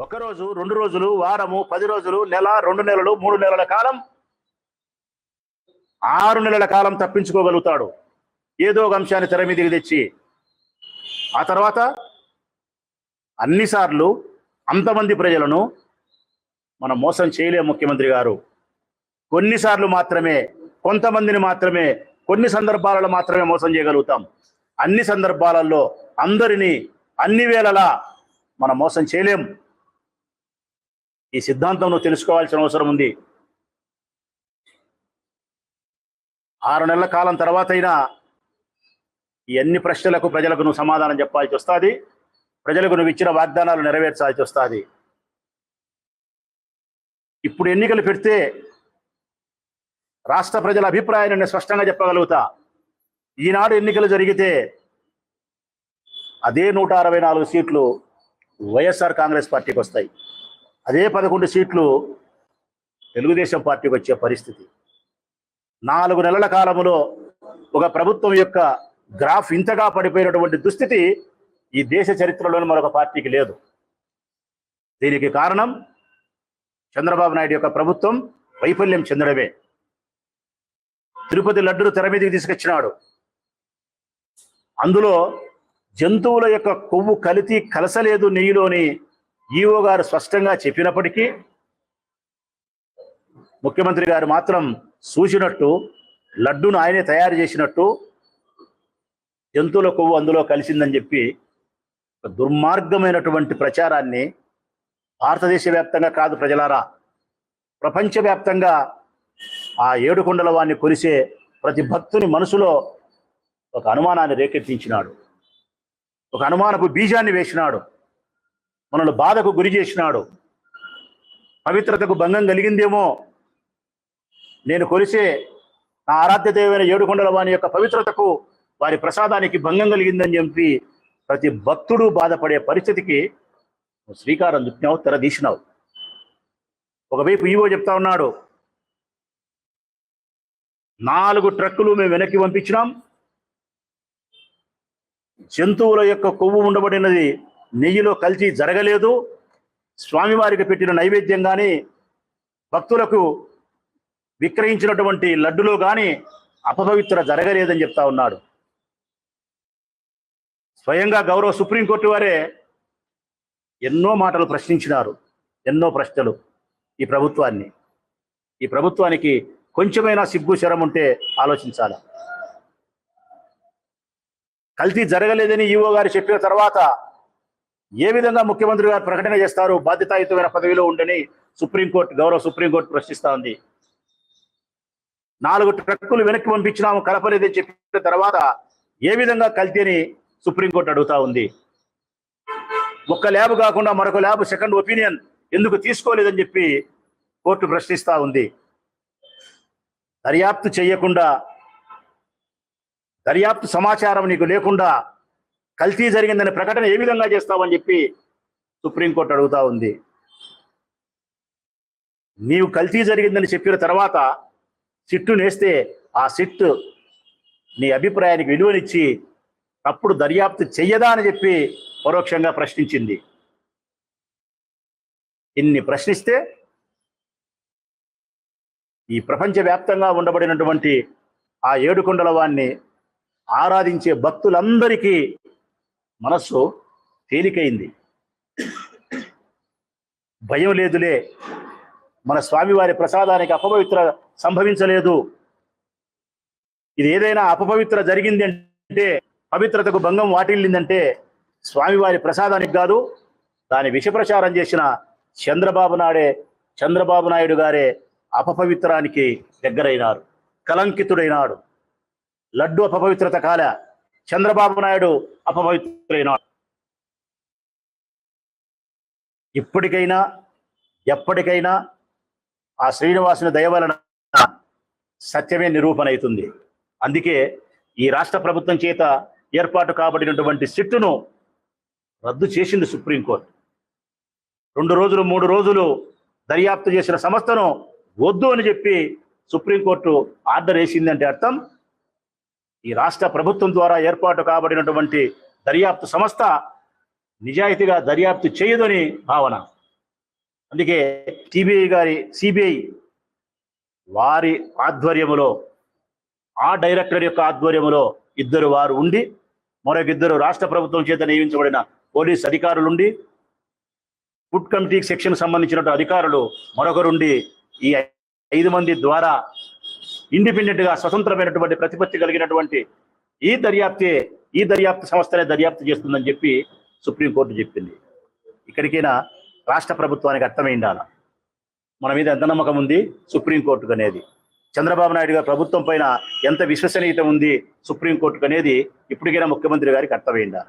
ఒకరోజు రెండు రోజులు వారము పది రోజులు నెల రెండు నెలలు మూడు నెలల కాలం ఆరు నెలల కాలం తప్పించుకోగలుగుతాడు. ఏదో ఒక అంశాన్ని తెర మీదకి తెచ్చి. ఆ తర్వాత అన్నిసార్లు అంతమంది ప్రజలను మనం మోసం చేయలేం ముఖ్యమంత్రి గారు. కొన్నిసార్లు మాత్రమే కొంతమందిని మాత్రమే కొన్ని సందర్భాలలో మాత్రమే మోసం చేయగలుగుతాం. అన్ని సందర్భాలలో అందరినీ అన్ని వేళలా మనం మోసం చేయలేం. ఈ సిద్ధాంతం నువ్వు తెలుసుకోవాల్సిన అవసరం ఉంది. ఆరు నెలల కాలం తర్వాత అయినా ఈ అన్ని ప్రశ్నలకు ప్రజలకు నువ్వు సమాధానం చెప్పాల్సి వస్తుంది. ప్రజలకు నువ్వు ఇచ్చిన వాగ్దానాలు నెరవేర్చాల్సి వస్తుంది. ఇప్పుడు ఎన్నికలు పెడితే రాష్ట్ర ప్రజల అభిప్రాయాన్ని నేను స్పష్టంగా చెప్పగలుగుతా. ఈనాడు ఎన్నికలు జరిగితే అదే నూట అరవై నాలుగు సీట్లు వైఎస్ఆర్ కాంగ్రెస్ పార్టీకి వస్తాయి. అదే పదకొండు సీట్లు తెలుగుదేశం పార్టీకి వచ్చే పరిస్థితి. నాలుగు నెలల కాలంలో ఒక ప్రభుత్వం యొక్క గ్రాఫ్ ఇంతగా పడిపోయినటువంటి దుస్థితి ఈ దేశ చరిత్రలోని మరొక పార్టీకి లేదు. దీనికి కారణం చంద్రబాబు నాయుడు యొక్క ప్రభుత్వం వైఫల్యం చెందడమే. తిరుపతి లడ్డును తెర మీదకి తీసుకొచ్చినాడు. అందులో జంతువుల యొక్క కొవ్వు కలితి కలసలేదు నెయ్యిలోని ఈఓ గారు స్పష్టంగా చెప్పినప్పటికీ ముఖ్యమంత్రి గారు మాత్రం చూసినట్టు లడ్డును ఆయనే తయారు చేసినట్టు జంతువుల కొవ్వు అందులో కలిసిందని చెప్పి ఒక దుర్మార్గమైనటువంటి ప్రచారాన్ని భారతదేశ వ్యాప్తంగా కాదు ప్రజలారా ప్రపంచవ్యాప్తంగా ఆ ఏడుకొండల వాణ్ణి కొలిసే ప్రతి భక్తుని మనసులో ఒక అనుమానాన్ని రేకెత్తించినాడు. ఒక అనుమానపు బీజాన్ని వేసినాడు. మనల్ని బాధకు గురి చేసినాడు. పవిత్రతకు భంగం కలిగిందేమో. నేను కొలిసే నా ఆరాధ్యదేవైన ఏడుకొండల వాని యొక్క పవిత్రతకు వారి ప్రసాదానికి భంగం కలిగిందని చెప్పి ప్రతి భక్తుడు బాధపడే పరిస్థితికి శ్రీకారం చుట్టినావు తెరదీసినావు ఒకవైపు ఈవో చెప్తా ఉన్నాడు నాలుగు ట్రక్కులు మేము వెనక్కి పంపించినాం. జంతువుల యొక్క కొవ్వు ఉండబడినది నెయ్యిలో కలిసి జరగలేదు. స్వామివారికి పెట్టిన నైవేద్యం కానీ భక్తులకు విక్రయించినటువంటి లడ్డులో కానీ అపపవిత్ర జరగలేదని చెప్తా ఉన్నాడు. స్వయంగా గౌరవ సుప్రీంకోర్టు వారే ఎన్నో మాటలు ప్రశ్నించినారు ఎన్నో ప్రశ్నలు ఈ ప్రభుత్వాన్ని. ఈ ప్రభుత్వానికి కొంచెమైనా సిగ్గు శరం ఉంటే ఆలోచించాలి. కల్తీ జరగలేదని ఈవో గారు చెప్పిన తర్వాత ఏ విధంగా ముఖ్యమంత్రి గారు ప్రకటన చేస్తారు? బాధ్యతాయుతమైన పదవిలో ఉండని సుప్రీంకోర్టు గౌరవ సుప్రీంకోర్టు ప్రశ్నిస్తా ఉంది. నాలుగు ట్రక్కులు వెనక్కి పంపించినాము కలపలేదని చెప్పిన తర్వాత ఏ విధంగా కల్తీని సుప్రీంకోర్టు అడుగుతా ఉంది? ఒక్క ల్యాబ్ కాకుండా మరొక ల్యాబ్ సెకండ్ ఒపీనియన్ ఎందుకు తీసుకోలేదని చెప్పి కోర్టు ప్రశ్నిస్తా ఉంది. దర్యాప్తు చేయకుండా దర్యాప్తు సమాచారం నీకు లేకుండా కల్తీ జరిగిందనే ప్రకటన ఏ విధంగా చేస్తావని చెప్పి సుప్రీంకోర్టు అడుగుతా ఉంది. నీవు కల్తీ జరిగిందని చెప్పిన తర్వాత సిట్టు నేస్తే ఆ సిట్టు నీ అభిప్రాయానికి విలువనిచ్చి తప్పుడు దర్యాప్తు చెయ్యదా అని చెప్పి పరోక్షంగా ప్రశ్నించింది. ఇన్ని ప్రశ్నిస్తే ఈ ప్రపంచవ్యాప్తంగా ఉండబడినటువంటి ఆ ఏడుకొండల వాణ్ణి ఆరాధించే భక్తులందరికీ మనస్సు తేలికైంది. భయం లేదులే. మన స్వామివారి ప్రసాదానికి అపవిత్ర సంభవించలేదు. ఇది ఏదైనా అపపవిత్ర జరిగింది అంటే పవిత్రతకు భంగం వాటిల్లిందంటే స్వామివారి ప్రసాదానికి కాదు దాని విషప్రచారం చేసిన చంద్రబాబు నాడే చంద్రబాబు నాయుడు గారే అపపవిత్రానికి దగ్గరైనారు. కలంకితుడైనాడు. లడ్డు అపపవిత్రత కాల చంద్రబాబు నాయుడు అపపవిత్రైనాడు ఇప్పటికైనా ఎప్పటికైనా ఆ శ్రీనివాసుని దయవలన సత్యమే నిరూపణ అవుతుంది అందుకే ఈ రాష్ట్ర ప్రభుత్వం చేత ఏర్పాటు కాబడినటువంటి సిట్టును రద్దు చేసింది సుప్రీంకోర్టు రెండు రోజులు మూడు రోజులు దర్యాప్తు చేసిన సంస్థను వద్దు అని చెప్పి సుప్రీంకోర్టు ఆర్డర్ వేసిందంటే అర్థం? ఈ రాష్ట్ర ప్రభుత్వం ద్వారా ఏర్పాటు కాబడినటువంటి దర్యాప్తు సంస్థ నిజాయితీగా దర్యాప్తు చేయదని భావన. అందుకే సిబిఐ గారి సిబిఐ వారి ఆధ్వర్యములో ఆ డైరెక్టర్ యొక్క ఆధ్వర్యములో ఇద్దరు వారు ఉండి మరొక ఇద్దరు రాష్ట్ర ప్రభుత్వం చేత నియమించబడిన పోలీస్ అధికారులుండి ఫుడ్ కమిటీ సెక్షన్ సంబంధించిన అధికారులు మరొకరుండి ఈ ఐదు మంది ద్వారా ఇండిపెండెంట్గా స్వతంత్రమైనటువంటి ప్రతిపత్తి కలిగినటువంటి ఈ దర్యాప్తే ఈ దర్యాప్తు సంస్థనే దర్యాప్తు చేస్తుందని చెప్పి సుప్రీంకోర్టు చెప్పింది. ఇక్కడికైనా రాష్ట్ర ప్రభుత్వానికి అర్థమైండాల మన మీద ఎంత నమ్మకం ఉంది? సుప్రీంకోర్టుకు అనేది. చంద్రబాబు నాయుడు గారి ప్రభుత్వం పైన ఎంత విశ్వసనీయత ఉంది? సుప్రీంకోర్టుకు అనేది ఇప్పటికైనా ముఖ్యమంత్రి గారికి అర్థమైండాల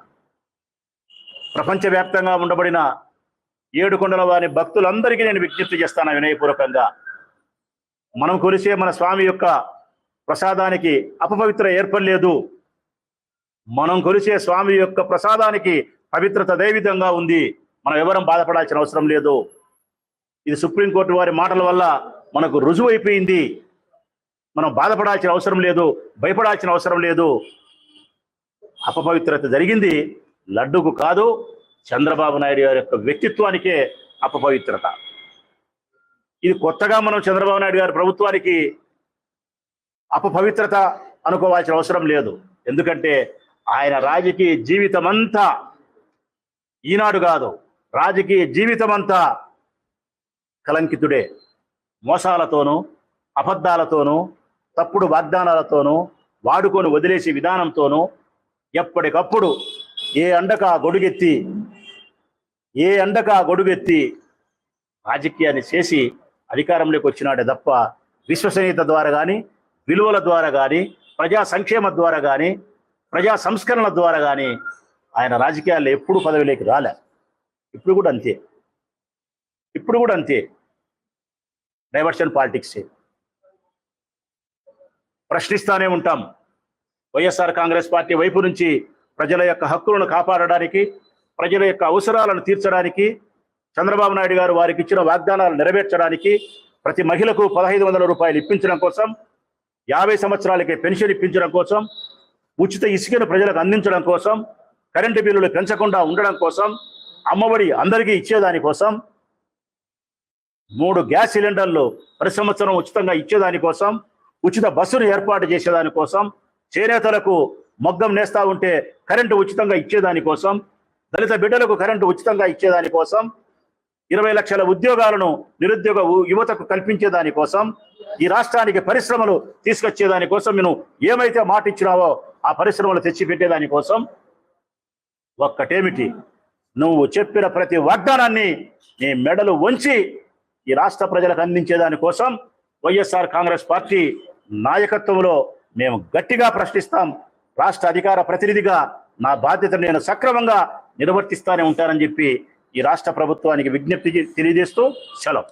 ప్రపంచవ్యాప్తంగా ఉండబడిన ఏడు కొండల వారి భక్తులందరికీ నేను విజ్ఞప్తి చేస్తాను వినయపూర్వకంగా. మనం కొలిసే మన స్వామి యొక్క ప్రసాదానికి అపపవిత్ర ఏర్పడలేదు. మనం కొలిసే స్వామి యొక్క ప్రసాదానికి పవిత్రత అదే విధంగా ఉంది. మనం ఎవరం బాధపడాల్సిన అవసరం లేదు. ఇది సుప్రీంకోర్టు వారి మాటల వల్ల మనకు రుజువు అయిపోయింది మనం బాధపడాల్సిన అవసరం లేదు భయపడాల్సిన అవసరం లేదు. అపపవిత్రత జరిగింది లడ్డుకు కాదు చంద్రబాబు నాయుడు గారి యొక్క వ్యక్తిత్వానికే అపపవిత్రత. ఇది కొత్తగా మనం చంద్రబాబు నాయుడు గారి ప్రభుత్వానికి అపపవిత్రత అనుకోవాల్సిన అవసరం లేదు. ఎందుకంటే ఆయన రాజకీయ జీవితం అంతా ఈనాడు కాదు రాజకీయ జీవితం అంతా కలంకితుడే. మోసాలతోనూ అబద్ధాలతోనూ తప్పుడు వాగ్దానాలతోనూ వాడుకొని వదిలేసే విధానంతోనూ ఎప్పటికప్పుడు ఏ అండక గొడుగెత్తి ఏ అండక గొడుగెత్తి రాజకీయాన్ని చేసి అధికారంలోకి వచ్చినాడే తప్ప విశ్వసనీయత ద్వారా కానీ విలువల ద్వారా కానీ ప్రజా సంక్షేమ ద్వారా కానీ ప్రజా సంస్కరణల ద్వారా కానీ ఆయన రాజకీయాల్లో ఎప్పుడు పదవిలోకి రాలే. ఇప్పుడు కూడా అంతే. ఇప్పుడు కూడా అంతే. డైవర్షన్ పాలిటిక్స్ ప్రశ్నిస్తానే ఉంటాం. వైఎస్ఆర్ కాంగ్రెస్ పార్టీ వైపు నుంచి ప్రజల యొక్క హక్కులను కాపాడడానికి ప్రజల యొక్క అవసరాలను తీర్చడానికి చంద్రబాబు నాయుడు గారు వారికి ఇచ్చిన వాగ్దానాలు నెరవేర్చడానికి ప్రతి మహిళకు పదహైదు వందల రూపాయలు ఇప్పించడం కోసం యాభై సంవత్సరాలకి పెన్షన్ ఇప్పించడం కోసం ఉచిత ఇసుకను ప్రజలకు అందించడం కోసం కరెంటు బిల్లులు పెంచకుండా ఉండడం కోసం అమ్మఒడి అందరికీ ఇచ్చేదాని కోసం మూడు గ్యాస్ సిలిండర్లు ప్రతి సంవత్సరం ఉచితంగా ఇచ్చేదాని కోసం ఉచిత బస్సును ఏర్పాటు చేసేదాని కోసం చేనేతలకు మగ్గం నేస్తా ఉంటే కరెంటు ఉచితంగా ఇచ్చేదాని కోసం దళిత బిడ్డలకు కరెంటు ఉచితంగా ఇచ్చేదానికోసం ఇరవై లక్షల ఉద్యోగాలను నిరుద్యోగ యువతకు కల్పించేదాని కోసం ఈ రాష్ట్రానికి పరిశ్రమలు తీసుకొచ్చే దానికోసం నేను ఏమైతే మాట ఇచ్చినావో ఆ పరిశ్రమలు తెచ్చిపెట్టే దానికోసం కోసం ఒక్కటేమిటి? నువ్వు చెప్పిన ప్రతి వాగ్దానాన్ని నీ మెడలు వంచి ఈ రాష్ట్ర ప్రజలకు అందించేదాని కోసం వైఎస్ఆర్ కాంగ్రెస్ పార్టీ నాయకత్వంలో మేము గట్టిగా ప్రశ్నిస్తాం. రాష్ట్ర అధికార ప్రతినిధిగా నా బాధ్యతను నేను సక్రమంగా నిర్వర్తిస్తానే ఉంటానని చెప్పి ఈ రాష్ట్ర ప్రభుత్వానికి విజ్ఞప్తి తెలియజేస్తూ సెలవు.